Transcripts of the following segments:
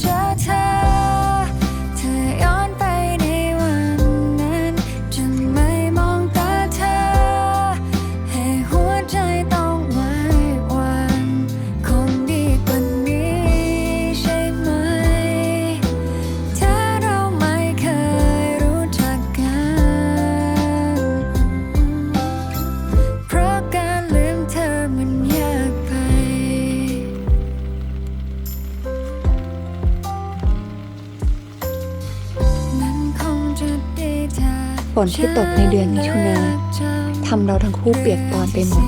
เจ ฝนที่ตกในเดือนมิถุนาทำเราทั้งคู่เปียกปอนไปหมด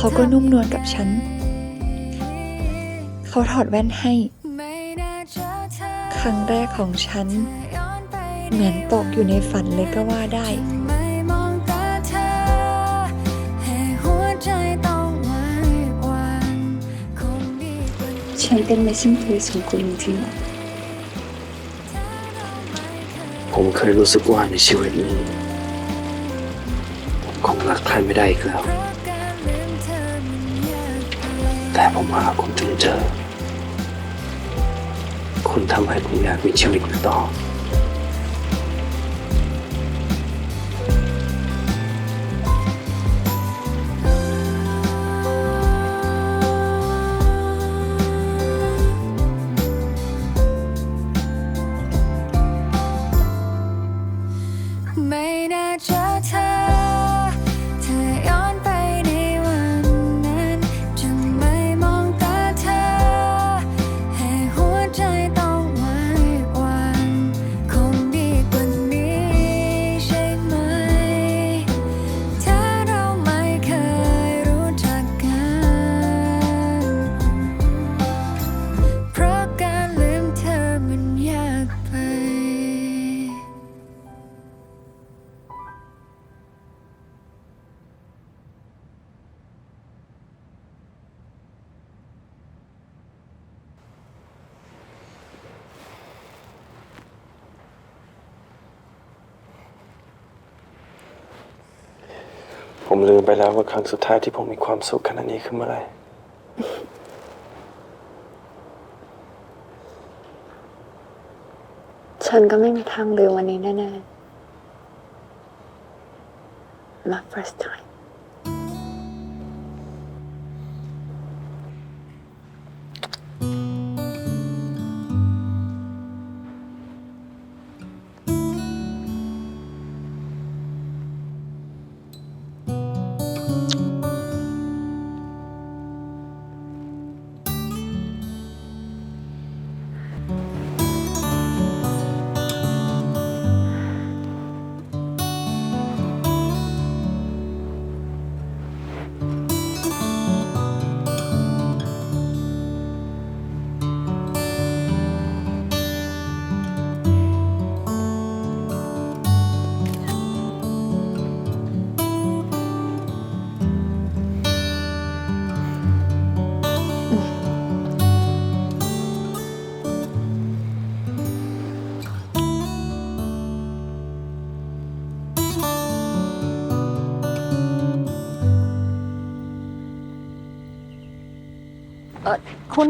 เขาก็นุ่มนวลกับฉัน เขาถอดแว่นให้ไม่น่าเจอเธอครั้งแรกของฉันย้อนไปเหมือนตกอยู่ในฝันเลยก็ว่าได้ไม่มองตาเธอให้หัวใจต้องไหว้หวันคงดีกว่านี้ฉันเป็น missing piece ของคุณจริงผมเคยรู้สึกว่าในชีวิตนี้ ผมคงรักใครไม่ได้อีกแล้ว แต่ผมหาคุณจนเจอ คุณทำให้ผมอยากมีชีวิตอยู่ต่อ ผมลืมไปแล้วว่าครั้งสุดท้ายที่ผมมีความสุขขนาดนี้คือเมื่อไหร่ ฉันก็ไม่มีทางลืมวันนี้แน่ๆ My first time คุณ